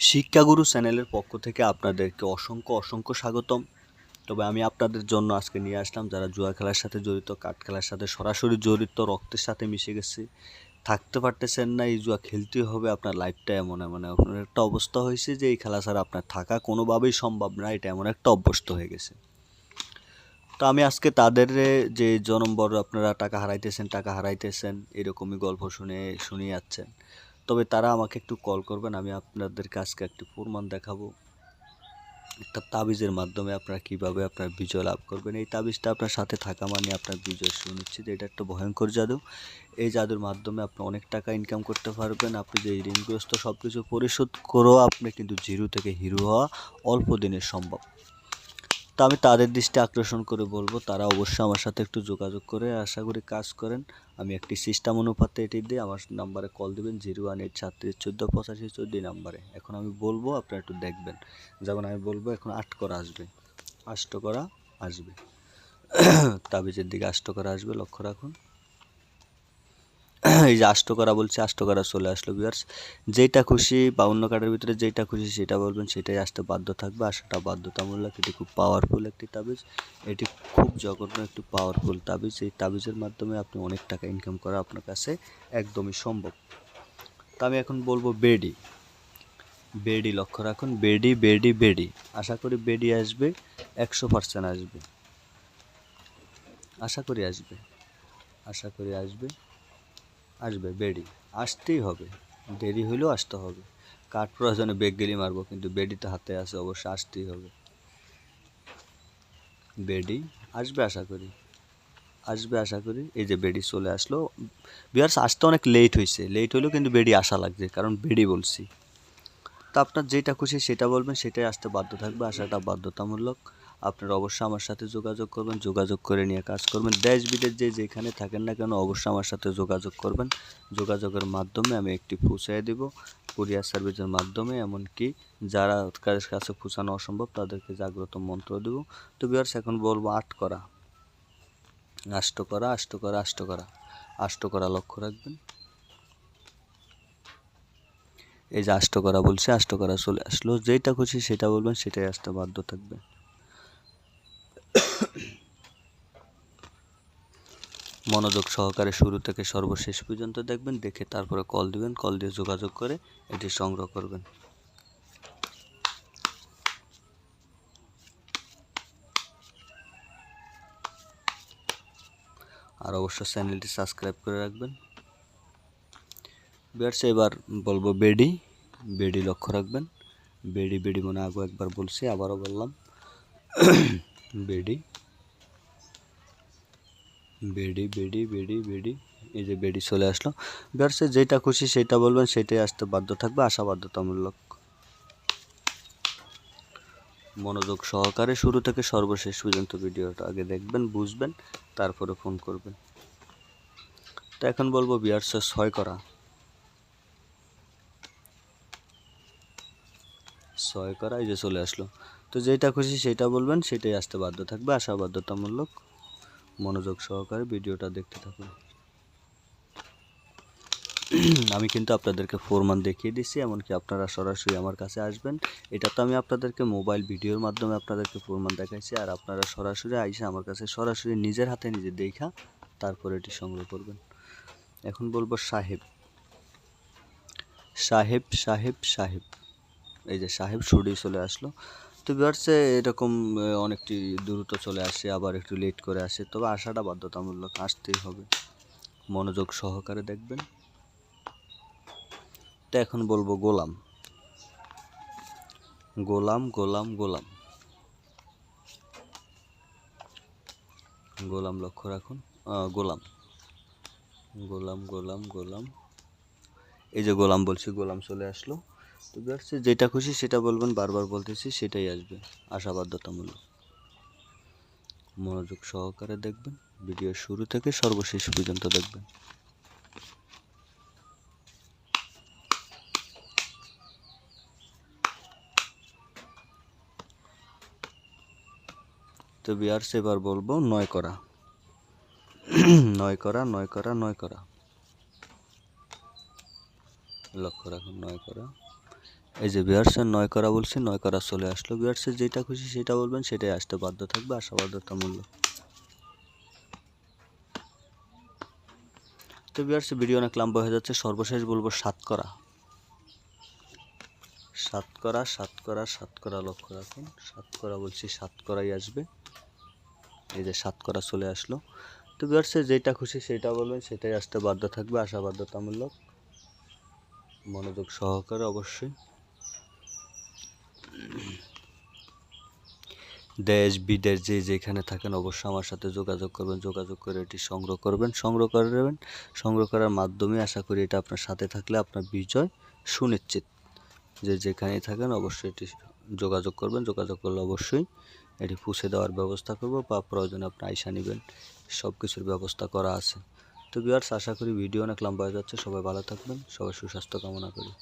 শিক্ষাগুরু চ্যানেলের পক্ষ থেকে আপনাদেরকে অসংখ্য অসংখ্য স্বাগতম। তবে আমি আপনাদের জন্য আজকে নিয়ে আসলাম, যারা জুয়া খেলার সাথে জড়িত, কাঠ খেলার সাথে সরাসরি জড়িত, রক্তের সাথে মিশে গেছে, থাকতে পারতেছেন না, এই জুয়া খেলতেই হবে, আপনার লাইফটা এমন এমন আপনার একটা অবস্থা হয়েছে যে, এই খেলা ছাড়া আপনার থাকা কোনোভাবেই সম্ভব না, এটা এমন একটা অভ্যস্ত হয়ে গেছে। তো আমি আজকে তাদের, যে জনম্বর আপনারা টাকা হারাইতেছেন টাকা হারাইতেছেন, এরকমই গল্প শুনে, শুনিয়ে যাচ্ছেন। তবে তারা আমাকে একটু কল করবেন, আমি আপনাদেরকে আজকে একটি প্রমাণ দেখাবো। একটা তাবিজের মাধ্যমে আপনারা কীভাবে আপনার বিজয় লাভ করবেন। এই তাবিজটা আপনার সাথে থাকা মানে আপনার বিজয় সুনিশ্চিত। এটা একটা ভয়ঙ্কর জাদু। এই জাদুর মাধ্যমে আপনি অনেক টাকা ইনকাম করতে পারবেন। আপনি যে ঋণগ্রস্ত সব কিছু পরিশোধ করেও আপনি কিন্তু জিরো থেকে হিরো হওয়া অল্প দিনের সম্ভব। তো আমি তাদের দৃষ্টি আকর্ষণ করে বলব, তারা অবশ্যই আমার সাথে একটু যোগাযোগ করে আশা করি কাজ করেন। আমি একটি সিস্টেম অনুপাতে এটি দিয়ে আমার নাম্বারে কল দেবেন জিরো ওয়ান এইট সাতত্রিশ চোদ্দ পঁচাশি চোদ্দ নাম্বারে এখন আমি বলব, আপনারা একটু দেখবেন। যেমন আমি বলব, এখন আট করা আসবে। আষ্ট করা আসবে। তাবিজের দিকে আষ্ট করা আসবে, লক্ষ্য রাখুন। এই যে আষ্ট করা বলছে, আষ্ট করা চলে আসলো বিয়ার্স যেটা খুশি বাউন্ন কার্ডের ভিতরে যেটা খুশি সেটা বলবেন, সেটাই আসতে বাধ্য থাকবে। আসাটা বাধ্যতামূলক, এটি খুব পাওয়ারফুল একটি তাবিজ। এটি খুব জঘন্য একটি পাওয়ারফুল তাবিজ। এই তাবিজের মাধ্যমে আপনি অনেক টাকা ইনকাম করা আপনার কাছে একদমই সম্ভব। তা আমি এখন বলব বেডি। বেডি লক্ষ্য রাখুন, বেডি বেডি বেডি। আশা করি বেডি আসবে, একশো পার্সেন্ট আসবে। আশা করি আসবে, আশা করি আসবে। আসবে, বেডি। আসতেই হবে। দেরি হলেও আসতে হবে। কাঠ প্রয়োজনে বেগ গেলি মারবো, কিন্তু বেডি তো হাতে আছে অবশ্যই আসতেই হবে। বেডি আসবে আশা করি। আসবে আশা করি। এই যে বেডি চলে আসলো। বিয়ার্স আসতে অনেক লেট হয়েছে লেট হলেও কিন্তু বেডি আসা লাগছে, কারণ বেডি বলছি। তো আপনার যেটা খুশি সেটা বলবেন, সেটাই আসতে বাধ্য থাকবে আসাটা বাধ্যতামূলক। আপনারা অবশ্যই আমার সাথে যোগাযোগ করবেন, যোগাযোগ করে নিয়ে কাজ করবেন। দেশ বিদেশ যে যেখানে থাকেন না কেন অবশ্যই আমার সাথে যোগাযোগ করবেন। যোগাযোগের মাধ্যমে আমি একটি পৌঁছায় দেব, কুরিয়ার সার্ভিসের মাধ্যমে। এমনকি যারা কার কাছে পৌঁছানো অসম্ভব, তাদেরকে জাগ্রত মন্ত্র দেব। তো বিয়ার্স এখন বলব আট করা। আষ্ট করা আষ্ট করা আষ্ট করা। আষ্ট করা লক্ষ্য রাখবেন। এই যে আষ্ট করা বলছে, আষ্ট করা চলে আসলো। যেটা খুশি সেটা বলবেন, সেটাই আসতে বাধ্য থাকবে। মনোযোগ সহকারে শুরু থেকে সর্বশেষ পর্যন্ত দেখবেন, দেখে তারপরে কল দিবেন কল দিয়ে যোগাযোগ করে এটি সংগ্রহ করবেন। আর অবশ্য চ্যানেলটি সাবস্ক্রাইব করে রাখবেন। বিয়ার্স, এবার বলব বেডি। বেডি লক্ষ্য রাখবেন। বেডি বেডি মনে আগো একবার বলছি, আবারও বললাম। বেডি। বেডি বেডি বেডি বেডি এই যে বেডি চলে আসলো। বিয়ার্সে যেটা খুশি সেটা বলবেন, সেটাই আসতে বাধ্য থাকবে, আশা বাধ্যতামূলক। মনোযোগ সহকারে শুরু থেকে সর্বশেষ পর্যন্ত ভিডিওটা আগে দেখবেন, বুঝবেন, তারপরে ফোন করবেন। তো এখন বলব, বিয়ার্সে ছয় করা। ছয় করা, এই যে চলে আসলো। তো যেটা খুশি সেটা বলবেন, সেটাই আসতে বাধ্য থাকবে, আশা বাধ্যতামূলক। মনোযোগ সহকারে ভিডিওটা দেখতে থাকুন। আমি কিন্তু আপনাদেরকে ফোরমান দেখিয়ে দিচ্ছি, এমনকি আপনারা সরাসরি আমার কাছে আসবেন। এটা তো আমি আপনাদেরকে মোবাইল ভিডিওর মাধ্যমে আপনাদেরকে ফোরমান দেখাইছি, আর আপনারা সরাসরি আইসে আমার কাছে সরাসরি নিজের হাতে নিজে দেখা, তারপর এটি সংগ্রহ করবেন। এখন বলব সাহেব। সাহেব সাহেব সাহেব। এই যে সাহেব সুডি চলে আসলো। তো বিহারসে এরকম অনেকটি দ্রুত চলে আসে, আবার একটু লেট করে আসে। তবে আসাটা বাধ্যতামূলক, আসতেই হবে। মনোযোগ সহকারে দেখবেন। তো এখন বলব গোলাম। গোলাম গোলাম গোলাম। গোলাম লক্ষ্য রাখুন। গোলাম। গোলাম গোলাম গোলাম। এই যে গোলাম বলছি, গোলাম চলে আসলো। তো যেটা খুশি সেটা বলবেন, বারবার বলতেছি, সেটাই আসবে। আশা বাধ্যতামূলক মনোযোগ সহকারে দেখবেন, ভিডিও শুরু থেকে সর্বশেষ পর্যন্ত দেখবেন। তো বিয়ার্স, এবার বলব, নয় করা। নয় করা নয় করা নয় করা। লক্ষ্য রাখুন, নয় করা। এই যে বিয়ার্সের নয় করা বলছি, নয় করা চলে আসলো। বিয়ার্সের যেটা খুশি সেটা বলবেন, সেটাই আসতে বাধ্য থাকবে আশা বাধ্যতামূল্য তো বিয়ার্স ভিডিও অনেক লম্বা হয়ে যাচ্ছে, সর্বশেষ বলব সাত করা। সাত করা সাত করা সাত করা লক্ষ্য রাখুন। সাত করা বলছি সাত করাই আসবে। এই যে সাত করা চলে আসলো। তো বিয়ার্সে যেটা খুশি সেটা বলবেন, সেটাই আসতে বাধ্য থাকবে আশা বাধ্যতামূলক মনোযোগ সহকারে অবশ্যই। দেশ, বিদেশ যে যেখানে থাকেন অবশ্যই আমার সাথে যোগাযোগ করবেন, যোগাযোগ করে এটি সংগ্রহ করবেন সংগ্রহ করবেন সংগ্রহ করার মাধ্যমে আশা করি এটা আপনার সাথে থাকলে আপনার বিজয় সুনিশ্চিত। যে যেখানেই থাকেন অবশ্যই এটি যোগাযোগ করবেন, যোগাযোগ করলে অবশ্যই এটি পুষে দেওয়ার ব্যবস্থা করব বা প্রয়োজনে আপনি আইসা নেবেন সব কিছুর ব্যবস্থা করা আছে। তো বিয়ার্স আশা করি ভিডিও অনেক লম্বা হয়ে যাচ্ছে, সবাই ভালো থাকবেন, সবাই সুস্বাস্থ্য কামনা করি।